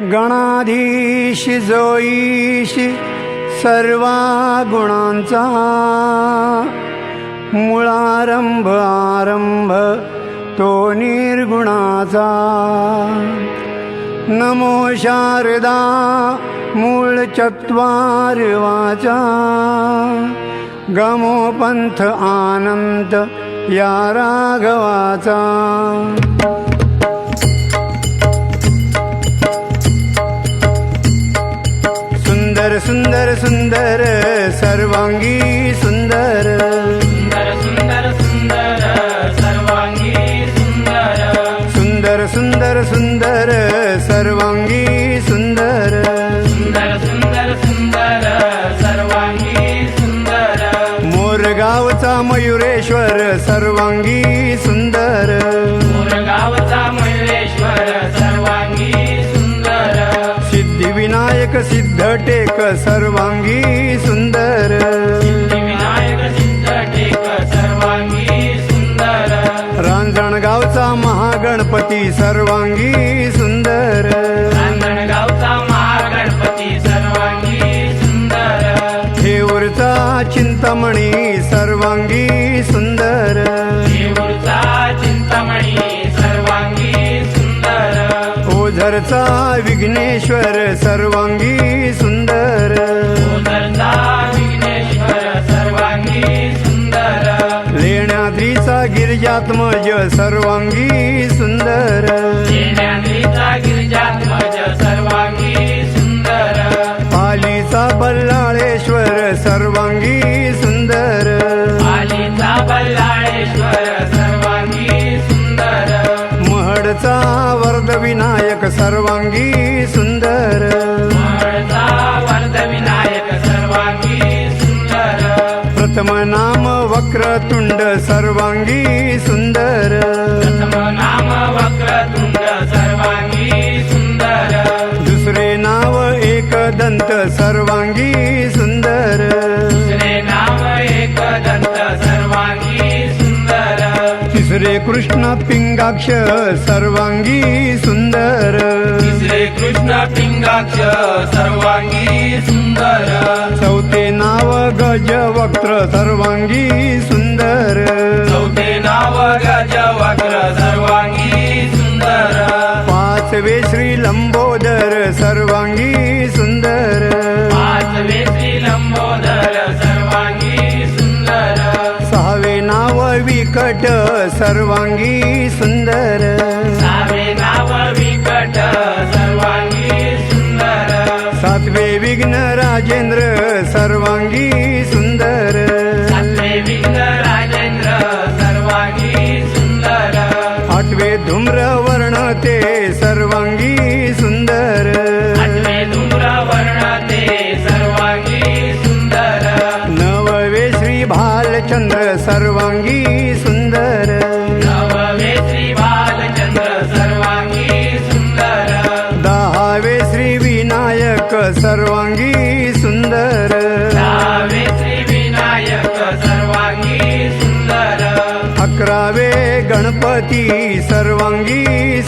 गणाधीश जोईश सर्वा गुणांचा मुळारंभ आरंभ तो निर्गुणाचा. नमो शारदा मूळ चत्वार वाचा. गमो पंथ आनंद या राघवाचा. सुंदर सुंदर सर्वांगी सुंदर. सुंदर सुंदर सुंदर सर्वांगी सुंदर. सुंदर सुंदर सुंदर सर्वांगी सुंदर. सुंदर सुंदर सुंदर सर्वांगी सुंदर. मोरगावचा मयुरेश्वर सर्वांगी सुंदर. मोरगावचा मयुरेश्वर सर्वांगी सुंदर. सिद्धिविनायक सिद्ध टेक सर्वांगी सुंदर. विनायक सिद्ध सर्वांगी सुंदर रांजणगावचा महागणपती सर्वांगी सुंदर. रांजणगावचा महागणपती सर्वांगी सुंदर चिंतामणी सर्वांगी ओझरचा विघ्नेश्वर सर्वांगी सुंदर. सर्वांगी लेण्याद्रीचा गिरिजात्मज सर्वांगी सुंदर. सर्वांगी सुंदर. पालीचा बल्लाळेश्वर सर्वांगी सुंदर विनायक सर्वांगी तिसरे कृष्ण पिंगाक्ष सर्वांगी सुंदर. तिसरे कृष्ण पिंगाक्ष सर्वांगी सुंदर. चौथे नाव गज वक्र सर्वांगी सुंदर. चौथे नाव गज वक्र सर्वांगी सुंदर. पाचवे श्री लंबोदर सर्वांगी ते सर्वांगी सुंदर. सर्वांगी नववे श्री भालचंद्र सर्वांगी सुंदर. नववे श्री बालचंद्र सर्वांगी सुंदर. दहावे श्री विनायक सर्वांगी सुंदर. दहावे श्री विनायक सर्वांगी सुंदर. अकरावे गणपती सर्वांगी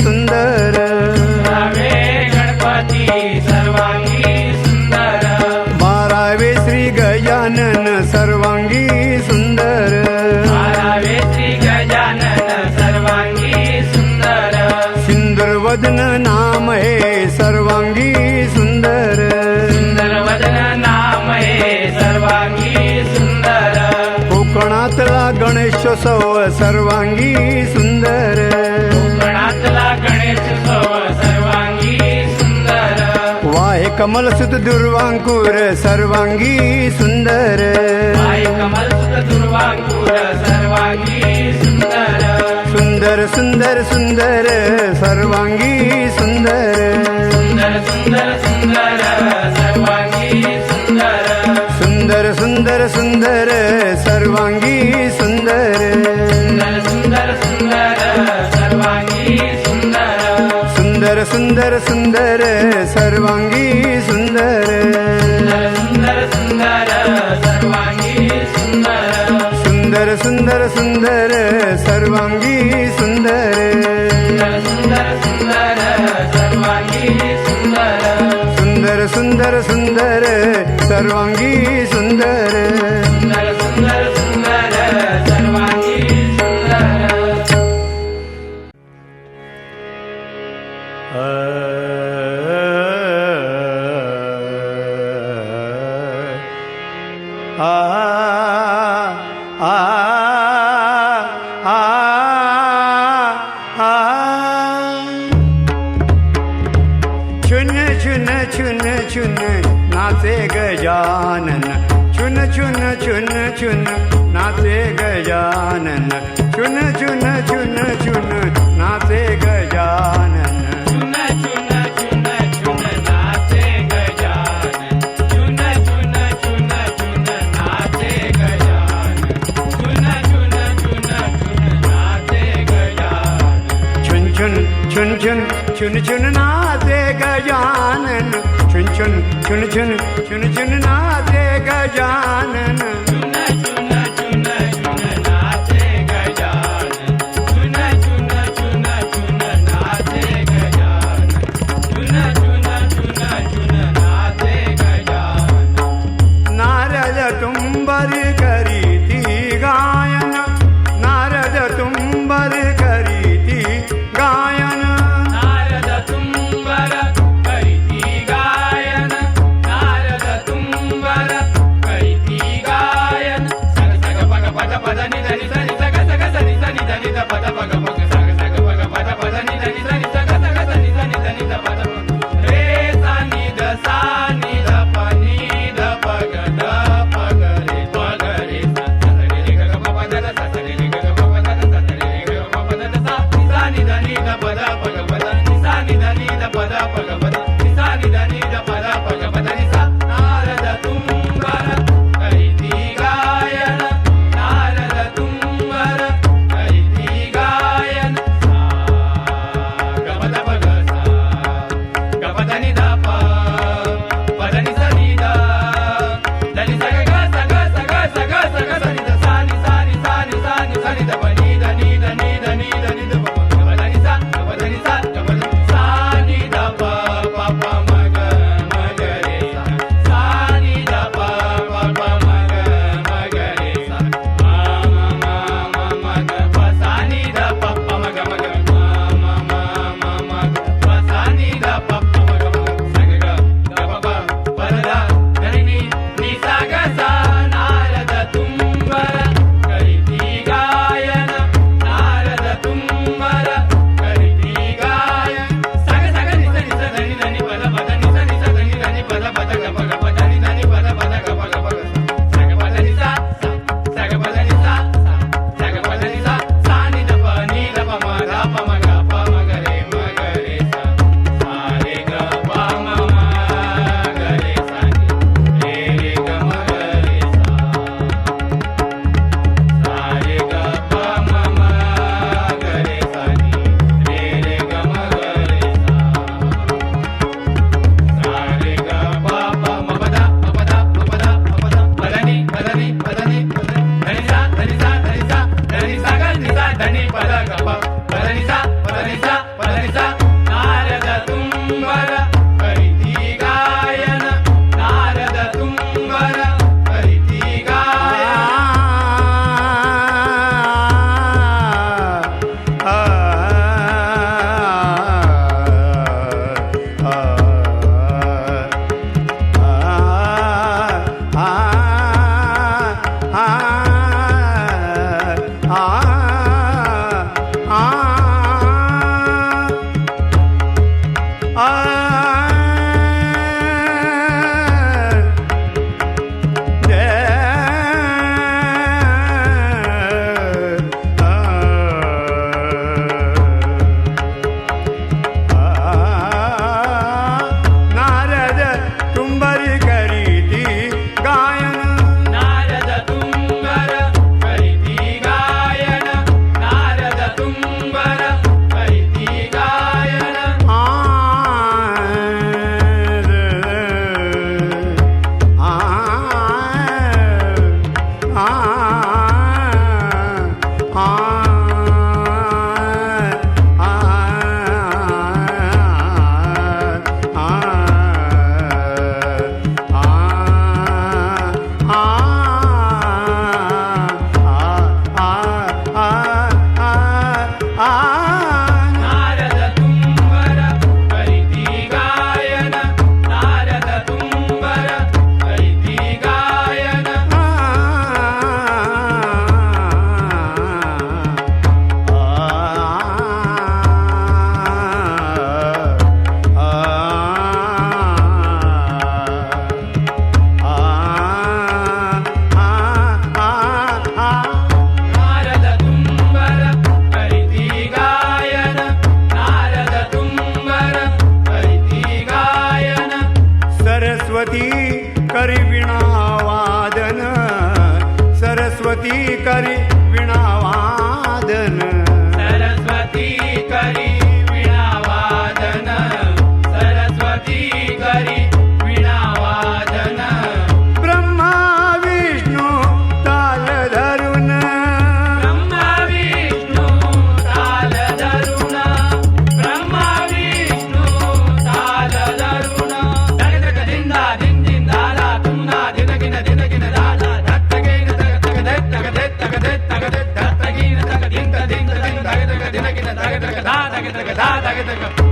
सर्वांगी सुंदर। सुंदर वदन नाम हे सर्वांगी सुंदर कोकणातला गणेशोत्सव सर्वांगी सुंदर। कोकणातला गणेशोत्सव सर्वांगी सुंदर। वाहे कमलसुत दुर्वांकुर सर्वांगी सुंदर। दुर्वांकुर सर्वांगी सुंदर। सुंदर सुंदर सुंदर सर्वांगी सुंदर। सुंदर सुंदर सर्वांगी सुंदर. सुंदर सुंदर सुंदर सर्वांगी सुंदर. सुंदर सुंदर सुंदर सर्वांगी सुंदर सुंदर सुंदर सर्वांगी सुंदर सुंदर सुंदर सुंदर सुंदर सर्वांगी सुंदर. सुंदर सर्वांगी गजानन छुन छुन छुन छुन नाचे गजानन चुन चुन चुन चुन नाचे गजानन चुन चुन चुन चुन नाचे गजानन चुन चुन चुन चुन नाचे गजानन छुन छुन छुन छुन छुन छुन नाचे गजानन छुन छुन छुन छुन छुन छुन नाचे गजानन Ah. কারি தக தக தக